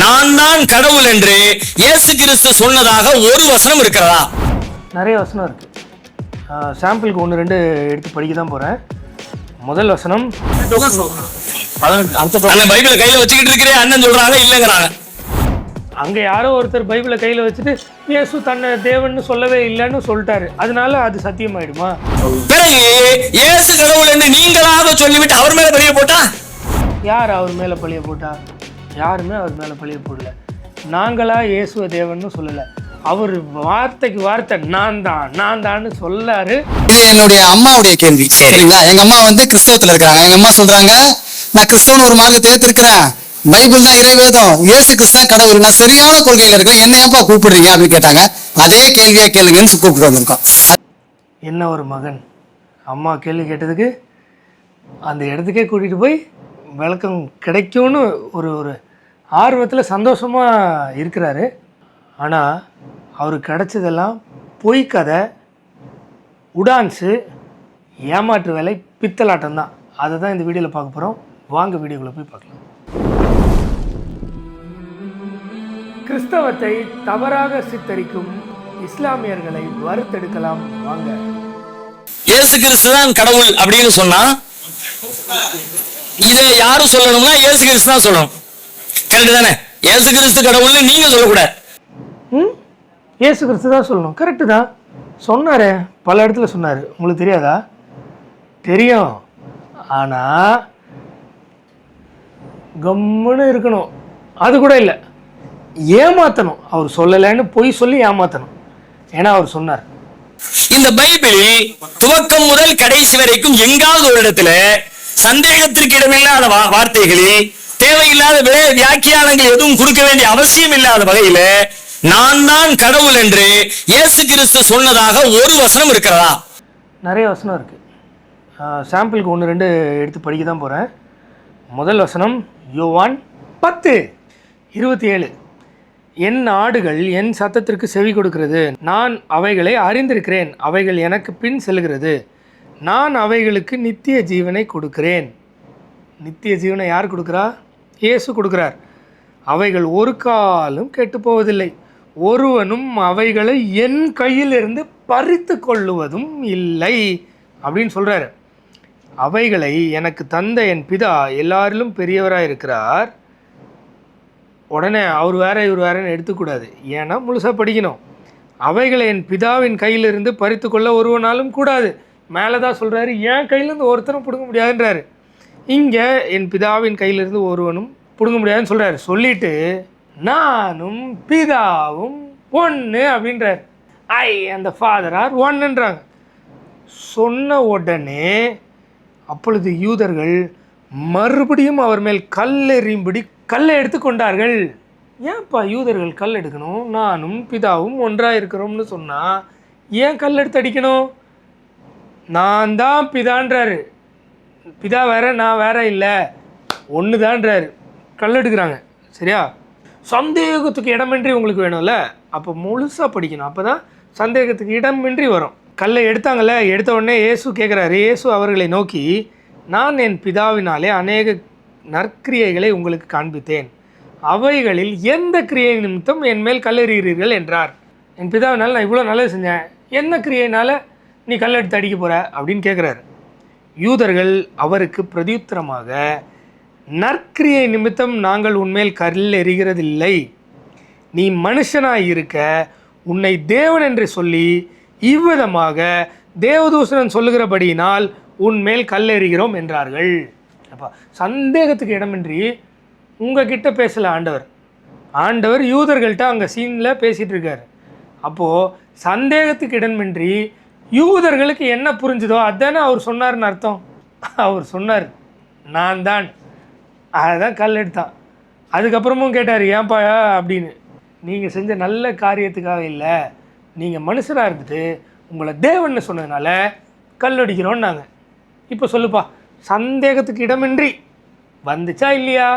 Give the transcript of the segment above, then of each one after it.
நான் தான் கடவுள் என்று இயேசு கிறிஸ்து சொன்னதாக ஒரு வசனம் இருக்கிறதா? நிறைய வசனம் இருக்குது சாம்பிளுக்கு ஒன்று ரெண்டு எடுத்து படிக்க தான் போகிறேன் முதல் வசனம் அண்ணன் பைபிளை கையில வச்சுக்கிட்டு இருக்கிறேன் அண்ணன் சொல்றாங்க இல்லைங்கிறாங்க. அங்கே யாரோ ஒருத்தர் பைபிளை கையில் வச்சுட்டு இயேசு தன்னை தேவன்னு சொல்லவே இல்லைன்னு சொல்லிட்டாரு. அதனால அது சத்தியமாயிடுமா? பிறகு இயேசு கடவுள் என்று நீங்களாக சொல்லிவிட்டு அவர் மேல பெரிய போட்டா? யார் அவர் மேலே பழிய போட்டா? யாருமே அவர் மேலே பழிய போடல. நாங்களா இயேசுவ தேவன்னு சொல்லலை. அவர் வார்த்தைக்கு வார்த்தை நான் தான் நான் தான்னு சொல்லாரு. என்னுடைய அம்மாவுடைய கேள்வி. சரிங்களா? எங்க அம்மா வந்து கிறிஸ்தவத்துல இருக்காங்க. எங்க அம்மா சொல்றாங்க நான் கிறிஸ்தவன் ஒரு மார்க்கத்தை ஏத்திருக்கிறேன் பைபிள் தான் இறைவேதம். இயேசு கிறிஸ்து கடவுள். நான் சரியான கொள்கையில இருக்கேன் என்ன ஏன்பா கூப்பிடுறீங்க? அப்படின்னு கேட்டாங்க. அதே கேள்வியா கேளுங்கன்னு கூப்பிட்டு வந்திருக்கோம். என்ன ஒரு மகன்? அம்மா கேள்வி கேட்டதுக்கு அந்த இடத்துக்கே கூட்டிகிட்டு போய் விளக்கம் கிடைக்கும்னு ஒரு ஒரு ஆர்வத்தில் சந்தோஷமாக இருக்கிறாரு. ஆனால் அவருக்கு கிடைச்சதெல்லாம் பொய் கதை உடான்ஸு ஏமாற்று வேலை பித்தலாட்டம் தான். அதை தான் இந்த வீடியோவில் பார்க்க போகிறோம் வாங்க வீடியோக்குள்ளே போய் பார்க்கலாம். கிறிஸ்தவத்தை தவறாக சித்தரிக்கும் இஸ்லாமியர்களை வறுத்தெடுக்கலாம். வாங்க. இயேசு கிறிஸ்து தான் கடவுள் அப்படின்னு சொன்னா இதை யாரும் சொல்லணும்னா இயேசு கிறிஸ்து தான் சொல்லணும். கரெக்ட் தானே இயேசு கிறிஸ்து கடவுள்னு நீங்க சொல்லக்கூடாது ம்? ஏசு கிறிஸ்து தான் சொல்லணும். கரெக்டு தான். சொன்னாரே பல இடத்துல சொன்னார். உங்களுக்கு தெரியாதா? தெரியும். ஆனால் கம்முன்னு இருக்கணும். அது கூட இல்லை. ஏமாற்றணும் அவர் சொல்லலைன்னு பொய் சொல்லி ஏமாற்றணும் ஏன்னா அவர் சொன்னார். இந்த பைபிள் துவக்கம் முதல் கடைசி வரைக்கும் எங்காவது ஒரு இடத்துல சந்தேகத்திற்கு இடமில்லாத வார்த்தைகளில் தேவையில்லாத வியாக்கியானங்கள் எதுவும் கொடுக்க வேண்டிய அவசியம் இல்லாத வகையில நான் தான் கடவுள் என்று இயேசு கிறிஸ்து சொன்னதாக ஒரு வசனம் இருக்கிறதா? நிறைய வசனம் இருக்குது சாம்பிளுக்கு ஒன்று ரெண்டு எடுத்து படிக்க தான் போகிறேன் முதல் வசனம் யோவான் பத்து இருபத்தி ஏழு என் ஆடுகள் என் சத்தத்திற்கு செவி கொடுக்கிறது. நான் அவைகளை அறிந்திருக்கிறேன். அவைகள் எனக்கு பின் செல்கிறது. நான் அவைகளுக்கு நித்திய ஜீவனை கொடுக்கிறேன். நித்திய ஜீவனை யார் கொடுக்குறா? இயேசு கொடுக்குறார். அவைகள் ஒரு காலும் கெட்டு போவதில்லை ஒருவனும் அவைகளை என் கையிலிருந்து பறித்து கொள்ளுவதும் இல்லை அப்படின்னு சொல்கிறாரு அவைகளை எனக்கு தந்த என் பிதா எல்லாரிலும் பெரியவராக இருக்கிறார். உடனே அவர் வேற இவர் வேறன்னு எடுத்துக்கூடாது. ஏன்னா முழுசாக படிக்கணும். அவைகளை என் பிதாவின் கையிலிருந்து பறித்து கொள்ள ஒருவனாலும் கூடாது. மேலே தான் சொல்கிறாரு என் கையிலேருந்து ஒருத்தரும் பிடுங்க முடியாதுன்றாரு. இங்கே என் பிதாவின் கையிலிருந்து ஒருவனும் பிடுங்க முடியாதுன்னு சொல்கிறாரு சொல்லிட்டு நானும் பிதாவும் ஒன்று அப்படின்றார். ஐ அந்த ஃபாதரார் ஒன்றுன்றாங்க சொன்ன உடனே அப்பொழுது யூதர்கள் மறுபடியும் அவர் மேல் கல்லெறியும்படி கல்லை எடுத்து கொண்டார்கள். ஏன்ப்பா யூதர்கள் கல் எடுக்கணும்? நானும் பிதாவும் ஒன்றாக இருக்கிறோம்னு சொன்னால் ஏன் கல் எடுத்து அடிக்கணும்? நான் தான் பிதான்றாரு. பிதா வேற நான் வேற இல்லை. ஒன்று தான்றாரு கல் எடுக்கிறாங்க சரியா? சந்தேகத்துக்கு இடமின்றி உங்களுக்கு வேணும்ல? அப்போ முழுசாக படிக்கணும். அப்போ தான் சந்தேகத்துக்கு இடமின்றி வரும். கல்லை எடுத்தாங்கல்ல? எடுத்த உடனே இயேசு கேட்குறாரு இயேசு அவர்களை நோக்கி நான் என் பிதாவினாலே அநேக நற்கிரியைகளை உங்களுக்கு காண்பித்தேன். அவைகளில் எந்த கிரியை நிமித்தம் என் மேல் கல்லெறிகிறீர்கள்? என்றார். என் பிதாவினால் நான் இவ்வளோ நல்லது செஞ்சேன். என்ன கிரியைனால நீ கல்லெடுத்து அடிக்க போகிற அப்படின்னு கேட்குறாரு யூதர்கள் அவருக்கு பிரதியுத்தரமாக நற்கிரியை நிமித்தம் நாங்கள் உன்மேல் கல் எறிகிறதில்லை நீ மனுஷனாய் இருக்க உன்னை தேவன் என்று சொல்லி இவ்விதமாக தேவதூசணன் சொல்லுகிறபடியினால் உன்மேல் கல் எறிகிறோம் என்றார்கள். அப்பா சந்தேகத்துக்கு இடமின்றி உங்ககிட்ட பேசல ஆண்டவர். ஆண்டவர் யூதர்கள்ட்ட அங்கே சீனில் பேசிகிட்டு இருக்கார். அப்போது சந்தேகத்துக்கு இடமின்றி யூதர்களுக்கு என்ன புரிஞ்சுதோ அதானே அவர் சொன்னார்னு அர்த்தம். அவர் சொன்னார் நான் தான். அதுதான் கல் எடுத்தான். அதுக்கப்புறமும் கேட்டார் ஏன்பா அப்படின்னு. நீங்கள் செஞ்ச நல்ல காரியத்துக்காக இல்லை. நீங்கள் மனுஷனாக இருந்துட்டு உங்களை தேவன்னு சொன்னதுனால கல் அடிக்கிறோன்னாங்க. இப்போ சொல்லுப்பா சந்தேகத்துக்கு இடமின்றி வந்துச்சா இல்லையா?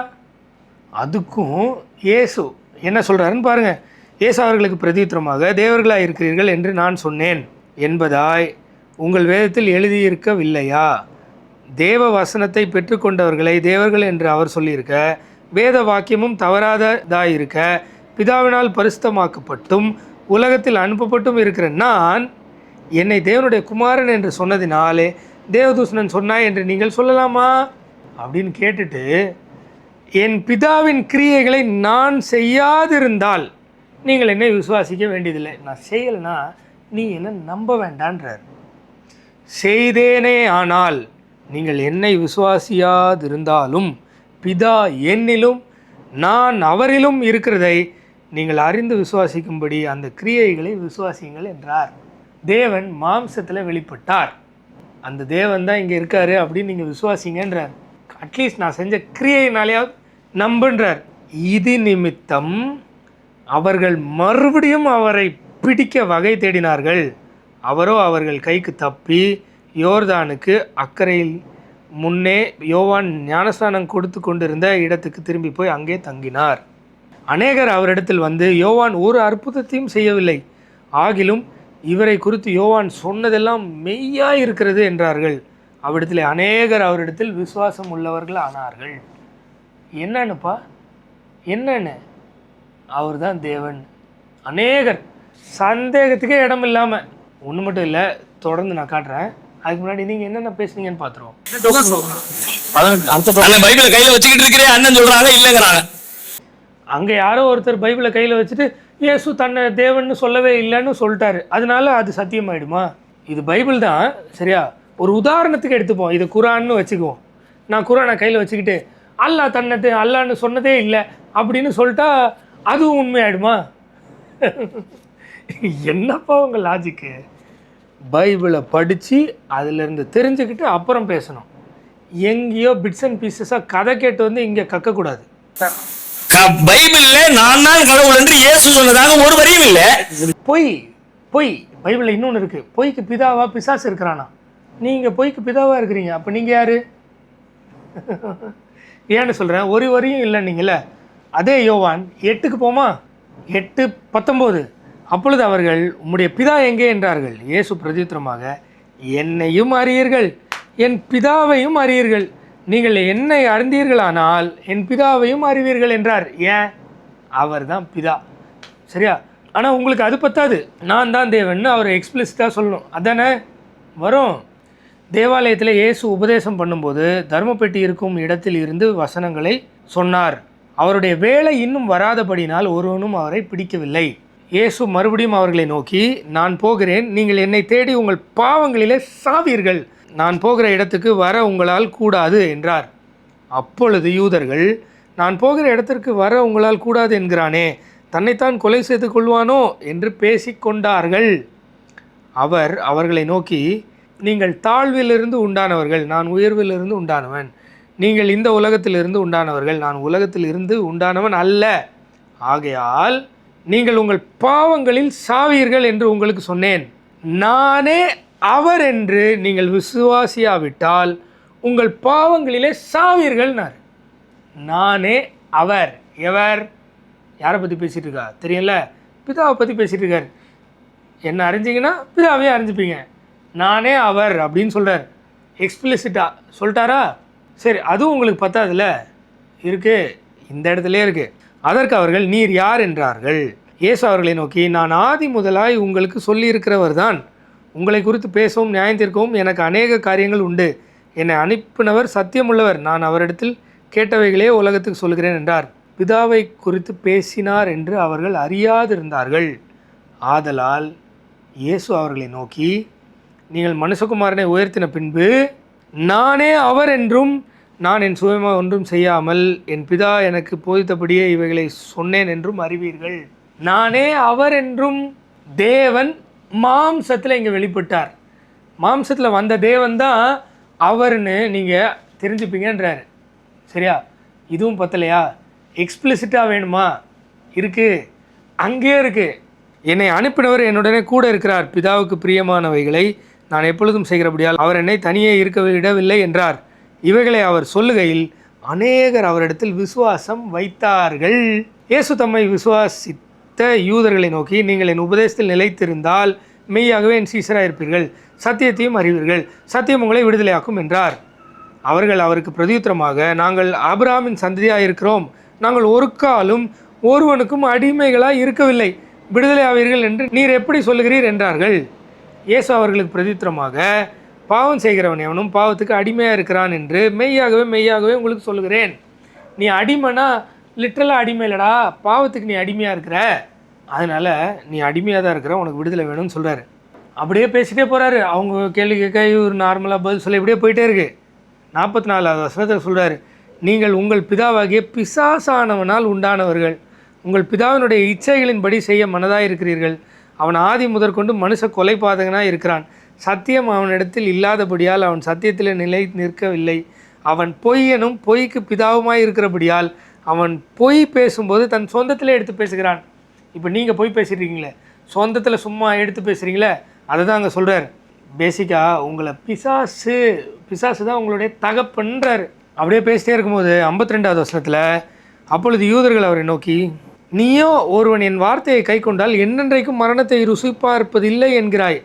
அதுக்கும் இயேசு என்ன சொல்கிறாருன்னு பாருங்கள் இயேசு அவர்களுக்கு பிரதித்திரமாக தேவர்களாக இருக்கிறீர்கள் என்று நான் சொன்னேன். என்பதாய் உங்கள் வேதத்தில் எழுதியிருக்கவில்லையா? தேவ வசனத்தை பெற்றுக்கொண்டவர்களை தேவர்கள் என்று அவர் சொல்லியிருக்க வேத வாக்கியமும் தவறாததாயிருக்க பிதாவினால் பரிசுத்தமாக்கப்பட்டும் உலகத்தில் அனுப்பப்பட்டும் இருக்கிற நான் என்னை தேவனுடைய குமாரன் என்று சொன்னதினாலே தேவதூஷணன் சொன்னாய் என்று நீங்கள் சொல்லலாமா? அப்படின்னு கேட்டுட்டு என் பிதாவின் கிரியைகளை நான் செய்யாதிருந்தால் நீங்கள் என்னை விசுவாசிக்க வேண்டியதில்லை. நான் செய்யலைன்னா நீ என்ன நம்ப வேண்டான்றார். செய்தேனே ஆனால் நீங்கள் என்னை விசுவாசியாதிருந்தாலும் பிதா என்னிலும் நான் அவரிலும் இருக்கிறதை நீங்கள் அறிந்து விசுவாசிக்கும்படி அந்த கிரியைகளை விசுவாசியுங்கள் என்றார். தேவன் மாம்சத்தில் வெளிப்பட்டார். அந்த தேவன் தான் இங்கே இருக்காரு அப்படின்னு நீங்கள் விசுவாசிங்கன்றார். அட்லீஸ்ட் நான் செஞ்ச கிரியையினாலேயாவது நம்புன்றார். இது நிமித்தம் அவர்கள் மறுபடியும் அவரை பிடிக்க வகை தேடினார்கள். அவரோ அவர்கள் கைக்கு தப்பி யோர்தானுக்கு அக்கறையில் முன்னே யோவான் ஞானஸ்நானம் கொடுத்து கொண்டிருந்த இடத்துக்கு திரும்பி போய் அங்கே தங்கினார். அநேகர் அவரிடத்தில் வந்து யோவான் ஒரு அற்புதத்தையும் செய்யவில்லை. ஆகிலும் இவரை குறித்து யோவான் சொன்னதெல்லாம் மெய்யா இருக்கிறது என்றார்கள். அவ்விடத்தில் அநேகர் அவரிடத்தில் விசுவாசம் உள்ளவர்கள் ஆனார்கள். என்னன்னுப்பா? என்னென்ன? அவர் தான் தேவன். அநேகர் சந்தேகத்துக்கே இடம் இல்லாமல் ஒன்று மட்டும் இல்லை தொடர்ந்து நான் காட்டுறேன். அதுக்கு முன்னாடி நீங்கள் என்னென்ன பேசுனீங்கன்னு பார்த்துருவோம் அண்ணன் பைபிளை கையில வச்சுக்கிட்டு இருக்கிறேன் அண்ணன் சொல்றாங்க இல்லைங்கிறாங்க. அங்கே யாரோ ஒருத்தர் பைபிளை கையில் வச்சுட்டு இயேசு தன்னை தேவன்னு சொல்லவே இல்லைன்னு சொல்லிட்டாரு. அதனால அது சத்தியமாயிடுமா? இது பைபிள் தான் சரியா? ஒரு உதாரணத்துக்கு எடுத்துப்போம். இது குரான்னு வச்சுக்குவோம். நான் குரானை கையில் வச்சுக்கிட்டு அல்லாஹ் தன்னை தே- அல்லான்னு சொன்னதே இல்லை அப்படின்னு சொல்லிட்டா அதுவும் உண்மையாயிடுமா? என்னப்பா உங்கள் லாஜிக்கு பைபிளை படித்து அதிலிருந்து தெரிஞ்சுக்கிட்டு அப்புறம் பேசணும். எங்கேயோ பிட்ஸ் அண்ட் பீசஸாக கதை கேட்டு வந்து இங்கே கக்கக்கூடாது பைபிள்ல நான் தான் கடவுள் என்று இயேசு சொன்னதாக ஒரு வரியும் இல்லை. பொய் பொய். பைபிளில் இன்னொன்று இருக்குது பொய்க்கு பிதாவா பிசாசு இருக்கிறானா? நீங்கள் பொய்க்கு பிதாவா இருக்கிறீங்க. அப்போ நீங்கள் யாரு? ஏன்னு சொல்கிறேன் ஒரு வரியும் இல்லை நீங்கள அதே யோவான். எட்டுக்கு போமா? எட்டு பத்தொம்போது. அப்பொழுது அவர்கள் உம்முடைய பிதா எங்கே? என்றார்கள். இயேசு பிரதித்திரமாக என்னையும் அறியீர்கள் என் பிதாவையும் அறியீர்கள். நீங்கள் என்னை அறிந்தீர்களானால் என் பிதாவையும் அறிவீர்கள் என்றார். ஏன்? அவர்தான் பிதா. சரியா? ஆனால் உங்களுக்கு அது பத்தாது. நான் தான் தேவன்னு அவர் எக்ஸ்பிளிசிட்டாக சொல்லணும். அதானே? வரும். தேவாலயத்தில் இயேசு உபதேசம் பண்ணும்போது தர்மப்பெட்டி இருக்கும் இடத்தில் இருந்து வசனங்களை சொன்னார். அவருடைய வேலை இன்னும் வராதபடினால் ஒருவனும் அவரை பிடிக்கவில்லை. இயேசு மறுபடியும் அவர்களை நோக்கி நான் போகிறேன். நீங்கள் என்னை தேடி உங்கள் பாவங்களிலே சாவீர்கள். நான் போகிற இடத்துக்கு வர உங்களால் கூடாது என்றார். அப்பொழுது யூதர்கள் நான் போகிற இடத்திற்கு வர உங்களால் கூடாது என்கிறானே தன்னைத்தான் கொலை செய்து கொள்வானோ? என்று பேசிக்கொண்டார்கள் அவர் அவர்களை நோக்கி நீங்கள் தாழ்விலிருந்து உண்டானவர்கள். நான் உயர்விலிருந்து உண்டானவன். நீங்கள் இந்த உலகத்திலிருந்து உண்டானவர்கள். நான் உலகத்திலிருந்து உண்டானவன் அல்ல. ஆகையால் நீங்கள் உங்கள் பாவங்களில் சாவீர்கள் என்று உங்களுக்கு சொன்னேன். நானே அவர் என்று நீங்கள் விசுவாசியாவிட்டால் உங்கள் பாவங்களிலே சாவீர்கள்னார் நானே அவர். எவர்? யாரை பற்றி பேசிகிட்டு இருக்கா தெரியல பிதாவை பற்றி பேசிகிட்டு இருக்கார் என்ன அறிஞ்சிங்கன்னா பிதாவையும் அறிஞ்சிப்பீங்க. நானே அவர் அப்படின்னு சொல்கிறார் எக்ஸ்பிளிசிட்டாக சொல்லிட்டாரா? சரி அதுவும் உங்களுக்கு பத்தாதுல்ல? இருக்குது இந்த இடத்துலே இருக்குது அதற்கு அவர்கள் நீர் யார்? என்றார்கள். இயேசு அவர்களை நோக்கி நான் ஆதி முதலாய் உங்களுக்கு சொல்லியிருக்கிறவர் தான் உங்களை குறித்து பேசவும் நியாயந்திருக்கவும் எனக்கு அநேக காரியங்கள் உண்டு. என்னை அனுப்பினவர் சத்தியமுள்ளவர். நான் அவரிடத்தில் கேட்டவைகளே உலகத்துக்கு சொல்கிறேன் என்றார். பிதாவை குறித்து பேசினார் என்று அவர்கள் அறியாதிருந்தார்கள். ஆதலால் இயேசு அவர்களை நோக்கி நீங்கள் மனுஷகுமாரனை உயர்த்தின பின்பு நானே அவர் என்றும் நான் என் சுயமாக ஒன்றும் செய்யாமல் என் பிதா எனக்கு போதித்தபடியே இவைகளை சொன்னேன் என்றும் அறிவீர்கள். நானே அவர் என்றும் தேவன் மாம்சத்தில் இங்கே வெளிப்பட்டார். மாம்சத்தில் வந்த தேவன் தான் அவர்னு நீங்கள் தெரிஞ்சுப்பீங்கன்றாரு. சரியா? இதுவும் பத்தலையா? எக்ஸ்பிளிசிட்டாக வேணுமா? இருக்குது அங்கேயே இருக்குது என்னை அனுப்பினவர் என்னுடனே கூட இருக்கிறார். பிதாவுக்கு பிரியமானவைகளை நான் எப்பொழுதும் செய்கிறபடியால் அவர் என்னை தனியே இருக்க விடவில்லை என்றார். இவைகளை அவர் சொல்லுகையில் அநேகர் அவரிடத்தில் விசுவாசம் வைத்தார்கள். இயேசு தம்மை விசுவாசித்த யூதர்களை நோக்கி நீங்கள் என் உபதேசத்தில் நிலைத்திருந்தால் மெய்யாகவே என் சீசராக இருப்பீர்கள். சத்தியத்தையும் அறிவீர்கள். சத்தியம் உங்களை விடுதலையாக்கும் என்றார். அவர்கள் அவருக்கு பிரதியுத்தரமாக நாங்கள் அபிராமின் சந்ததியாக இருக்கிறோம். நாங்கள் ஒரு காலும் ஒருவனுக்கும் அடிமைகளாக இருக்கவில்லை. விடுதலை ஆவீர்கள் என்று நீர் எப்படி சொல்லுகிறீர்? என்றார்கள். இயேசு அவர்களுக்கு பிரதித்திரமாக பாவம் செய்கிறவன் எவனும் பாவத்துக்கு அடிமையாக இருக்கிறான் என்று மெய்யாகவே மெய்யாகவே உங்களுக்கு சொல்லுகிறேன். நீ அடிமைனா லிட்ரலாக அடிமை இல்லைடா பாவத்துக்கு நீ அடிமையாக இருக்கிற. அதனால் நீ அடிமையாக தான் இருக்கிற உனக்கு விடுதலை வேணும்னு சொல்கிறாரு அப்படியே பேசிட்டே போகிறாரு அவங்க கேள்வி கேட்க இவர் நார்மலாக பதில் சொல்ல இப்படியே போயிட்டே இருக்கு. நாற்பத்தி நாலாவது வசனத்தில் சொல்கிறாரு நீங்கள் உங்கள் பிதாவாகிய பிசாசானவனால் உண்டானவர்கள். உங்கள் பிதாவினுடைய இச்சைகளின்படி செய்ய மனதாக இருக்கிறீர்கள். அவன் ஆதி முதற்கொண்டு மனுஷ கொலைபாதகனாக இருக்கிறான். சத்தியம் அவனிடத்தில் இல்லாதபடியால் அவன் சத்தியத்தில் நிலை நிற்கவில்லை. அவன் பொய்யனும் பொய்க்கு பிதாவுமாய் இருக்கிறபடியால் அவன் பொய் பேசும்போது தன் சொந்தத்தில் எடுத்து பேசுகிறான். இப்போ நீங்கள் பொய் பேசிடுறீங்களே சொந்தத்தில் சும்மா எடுத்து பேசுகிறீங்களே அதை தான் அங்கே சொல்கிறார் பேசிக்காக உங்களை பிசாசு பிசாசு தான் உங்களுடைய தகப்பன்றாரு. அப்படியே பேசிட்டே இருக்கும்போது ஐம்பத்தி ரெண்டாவது வசனத்தில் அப்பொழுது யூதர்கள் அவரை நோக்கி நீயோ ஒருவன் என் வார்த்தையை கை கொண்டால் என்னென்றைக்கும் மரணத்தை ருசி பார்ப்பதில்லை என்கிறாய்.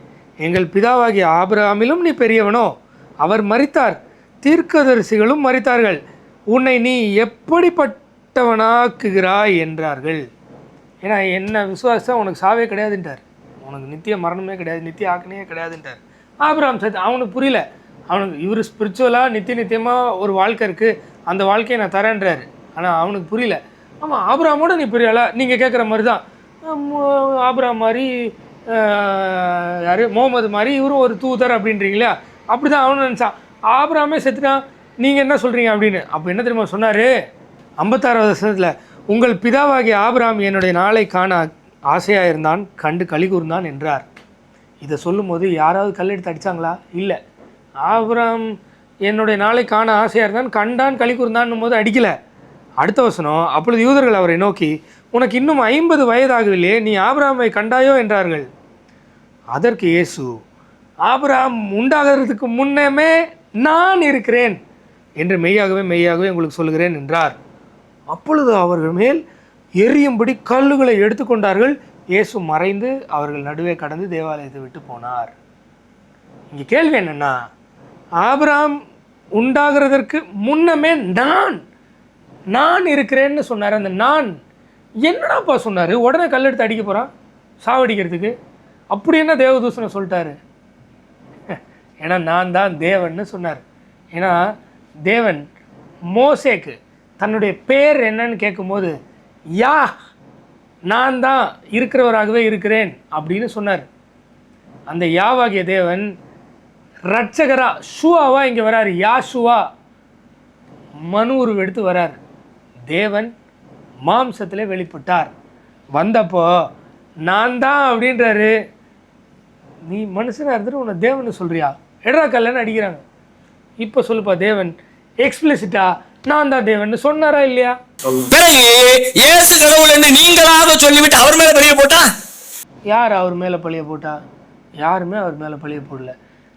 எங்கள் பிதாவாகிய ஆபிரகாமிலும் நீ பெரியவனோ. அவர் மறித்தார் தீர்க்கதரிசிகளும் மறித்தார்கள் உன்னை நீ கெட்டவனாக்குகிறாய் என்றார்கள். ஏன்னா என்ன விசுவாசம் உனக்கு சாவே கிடையாதுன்ட்டார். உனக்கு நித்திய மரணமே கிடையாது நித்திய ஆக்கனையே கிடையாதுன்ட்டார். ஆபிரகாம் சத் அவனுக்கு புரியல. அவனுக்கு இவர் ஸ்பிரிச்சுவலாக நித்திய நித்தியமாக ஒரு வாழ்க்கை இருக்குது அந்த வாழ்க்கையை நான் தரேன்றாரு. ஆனால் அவனுக்கு புரியல. ஆமாம் ஆபிரகாமோட நீ புரியலா. நீங்கள் கேட்குற மாதிரி தான் ஆம், மாதிரி யார் யாரு? முகமது மாதிரி இவரும் ஒரு தூதர் அப்படின்றீங்களா? அப்படி தான் அவனு நினச்சான். ஆபிரகாமே செத்துட்டான். நீங்கள் என்ன சொல்கிறீங்க அப்படின்னு. அப்போ என்ன தெரியுமா சொன்னார்? ஐம்பத்தாறாவது வருஷத்தில் உங்கள் பிதாவாகிய ஆபராம் என்னுடைய நாளை காண ஆசையாக இருந்தான் கண்டு களி கூர்ந்தான் என்றார். இதை சொல்லும்போது யாராவது கல்லெடுத்து அடிச்சாங்களா? இல்லை. ஆபராம் என்னுடைய நாளை காண ஆசையாக இருந்தான் கண்டான் களி கூர்ந்தான்னும் போது அடிக்கலை. அடுத்த வசனம் அப்பொழுது யூதர்கள் அவரை நோக்கி உனக்கு இன்னும் ஐம்பது வயதாகவில்லையே நீ ஆபிரகாமை கண்டாயோ? என்றார்கள். அதற்கு இயேசு ஆபராம் உண்டாகிறதுக்கு முன்னமே நான் இருக்கிறேன் என்று மெய்யாகவே மெய்யாகவே உங்களுக்கு சொல்கிறேன் என்றார். அப்பொழுது அவர்கள் மேல் எரியும்படி கல்லுகளை எடுத்துக்கொண்டார்கள் இயேசு மறைந்து அவர்கள் நடுவே கடந்து தேவாலயத்தை விட்டு போனார். இங்கே கேள்வி என்னென்னா ஆபிரகாம் உண்டாகிறதற்கு முன்னமே நான் நான் இருக்கிறேன்னு சொன்னார். அந்த நான் என்னடாப்பா சொன்னார்? உடனே கல் எடுத்து அடிக்க போகிறான் சாவடிக்கிறதுக்கு. அப்படி என்ன தேவதூசனை சொல்லிட்டாரு? ஏன்னா நான் தான் தேவன்னு சொன்னார். ஏன்னா தேவன் மோசேக்கு தன்னுடைய பேர் என்னன்னு கேட்கும்போது யா நான் தான் இருக்கிறவராகவே இருக்கிறேன் அப்படின்னு சொன்னார். அந்த யாவாகிய தேவன் ரட்சகரா ஷுவாவா இங்கே வராரு. யா ஷுவா மனு உருவெடுத்து வரார். தேவன் மாம்சத்தில் வெளிப்பட்டார். வந்தப்போ நான் தான் அப்படின்றாரு. நீ மனுஷனாக இருந்துட்டு உன்னை தேவன் சொல்கிறியா எடா கல்லன்னு அடிக்கிறாங்க. இப்போ சொல்லுப்பா தேவன் எக்ஸ்பிளிசிட்டா நான் தான் தேவன் சொன்னாரா இல்லையா? பிறகு இயேசு கடவுள் என்று நீங்களாக சொல்லிவிட்டு அவர் மேல பெரிய போட்டா? யார் அவர் மேலே பழிய போட்டா? யாருமே அவர் மேலே பழிய போடல.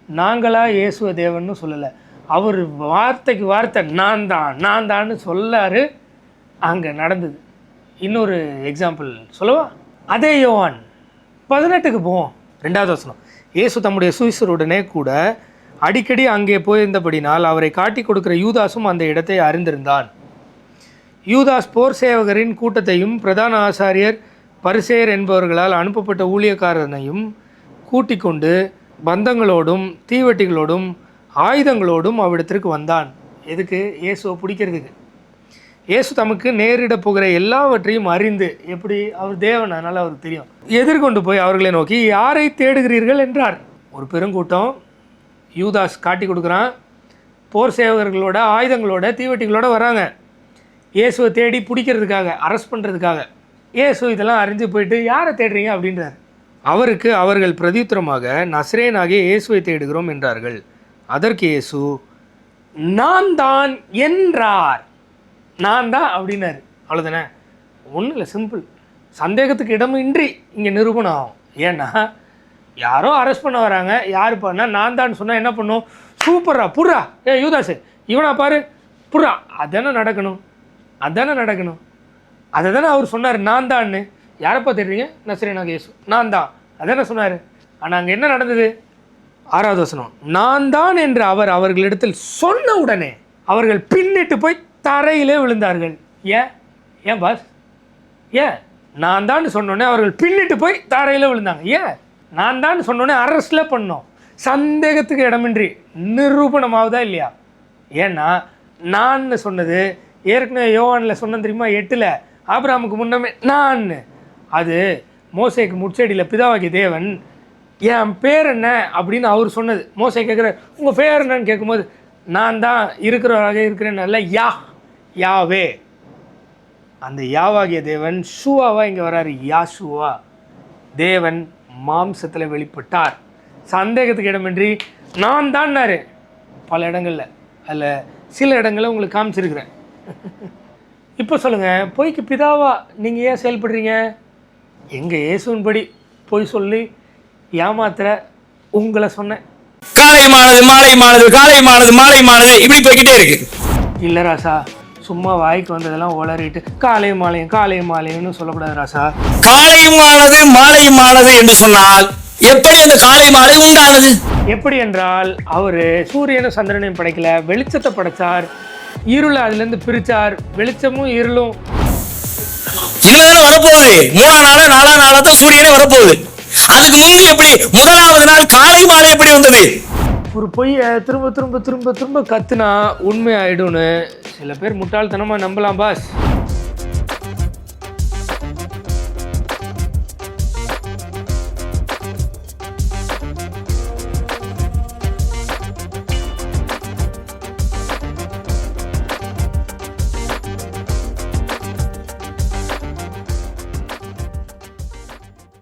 நாங்களா இயேசுவ தேவன்னு சொல்லலை. அவர் வார்த்தைக்கு வார்த்தை நான் தான் நான் தான்னு சொல்லாரு. அங்கே நடந்தது. இன்னொரு எக்ஸாம்பிள் சொல்லவா? அதே யோவான். பதினெட்டுக்கு போவோம். ரெண்டாவது வசனம். இயேசு தம்முடைய சுவிசருடனே கூட அடிக்கடி அங்கே போயிருந்தபடினால் அவரை காட்டி கொடுக்கிற யூதாஸும் அந்த இடத்தை அறிந்திருந்தான். யூதாஸ் போர் சேவகரின் கூட்டத்தையும் பிரதான ஆசாரியர் பரிசேயர் என்பவர்களால் அனுப்பப்பட்ட ஊழியக்காரனையும் கூட்டிக் கொண்டு பந்தங்களோடும் தீவெட்டிகளோடும் ஆயுதங்களோடும் அவ்விடத்திற்கு வந்தான். எதுக்கு? இயேசுவை பிடிக்கிறதுக்கு. இயேசு தமக்கு நேரிட போகிற எல்லாவற்றையும் அறிந்து எப்படி? அவர் தேவன் அதனால் அவருக்கு தெரியும். எதிர்கொண்டு போய் அவர்களை நோக்கி யாரை தேடுகிறீர்கள்? என்றார். ஒரு பெருங்கூட்டம் யூதாஸ் காட்டி கொடுக்குறான். போர் சேவகர்களோட ஆயுதங்களோட தீவெட்டிகளோட வராங்க. இயேசுவை தேடி பிடிக்கிறதுக்காக அரெஸ்ட் பண்ணுறதுக்காக இயேசு இதெல்லாம் அறிஞ்சு போயிட்டு யாரை தேடுறீங்க? அப்படின்றார். அவருக்கு அவர்கள் பிரதித்திரமாக நஸ்ரேனாகிய இயேசுவை தேடுகிறோம் என்றார்கள். அதற்கு இயேசு நான் தான் என்றார். நான் தான்? அப்படின்னாரு. அவ்வளோதானே ஒன்றும் இல்லை சிம்பிள் சந்தேகத்துக்கு இடமின்றி இங்கே நிரூபணம் ஆகும். ஏன்னா யாரோ அரெஸ்ட் பண்ண வராங்க. யார் பண்ணால் நான் தான் சொன்னால் என்ன பண்ணும்? சூப்பரா புர்ரா. ஏ யூதாசு இவனா பாரு. புர்ரா. அதானே நடக்கணும். அதானே நடக்கணும். அதை தானே அவர் சொன்னார். நான் தான்னு. யாரப்பா தெரியுங்க நசரேனாக கேசு நான் தான். அதானே சொன்னார். ஆனால் அங்கே என்ன நடந்தது? ஆறாவது வசனம். நான் தான் என்று அவர் அவர்களிடத்தில் சொன்ன உடனே அவர்கள் பின்னிட்டு போய் தரையிலே விழுந்தார்கள். ஏன் ஏன் பாஸ் ஏன் நான் தான் சொன்னோன்னே அவர்கள் பின்னிட்டு போய் தரையில் விழுந்தாங்க. ஏன் நான் தான் சொன்னோன்னே அரெஸ்டில் பண்ணோம். சந்தேகத்துக்கு இடமின்றி நிரூபணமாகுதா இல்லையா? ஏன்னா நான் சொன்னது ஏற்கனவே யோவானில் சொன்னேன் தெரியுமா? எட்டில். ஆபிராமுக்கு முன்னமே நான் அது மோசைக்கு முச்செடியில் பிதாவாகிய தேவன் என் பேர் என்ன? அப்படின்னு அவர் சொன்னது. மோசை கேட்குற உங்கள் பேர் என்னன்னு கேட்கும்போது நான் தான் இருக்கிறவராக இருக்கிறேன் அல்ல யா யாவே. அந்த யாவாகிய தேவன் ஷூவாவாக இங்கே வராரு யாஷுவா. தேவன் மாம்சத்தில் வெளிப்பட்டார். சந்தேகத்துக்கு இடமின்றி நான் தான்னாரு பல இடங்களில் அதில் சில இடங்களில் உங்களுக்கு காமிச்சிருக்கிறேன். இப்போ சொல்லுங்கள் பொய்க்கு பிதாவா நீங்கள் ஏன் செயல்படுறீங்க? எங்கள் இயேசுவின்படி பொய் சொல்லி ஏமாத்துற உங்களை சொன்னேன். காலையுமானது மாலையுமானது காலையுமானது மாலையுமானது இப்படி போய்கிட்டே இருக்கு. இல்லை ராசா சும்மா வாய்க்கு வந்ததெல்லாம் உளறிட்டு காலையும் மாலையும் காலையும் மாலையும்னு சொல்லக்கூடாது ராசா. காலையுமானது மாலையுமானது என்று சொன்னால் எப்படி அந்த காலை மாலை உண்டானது? எப்படி என்றால் அவர் சூரியனும் சந்திரனையும் படைக்கல வெளிச்சத்தை படைச்சார். இருளை அதுலேருந்து பிரிச்சார். வெளிச்சமும் இருளும். இனிமேதானே வரப்போகுது. மூணாம் நாளா நாலாம் நாளா தான் சூரியனே வரப்போகுது. அதுக்கு முந்தி எப்படி முதலாவது நாள் காலை மாலை எப்படி வந்தது? ஒரு பொய்யை திரும்ப திரும்ப திரும்ப திரும்ப கத்துனா உண்மை ஆயிடும்னு சில பேர் முட்டாள்தனமாக நம்பலாம் பாஸ்.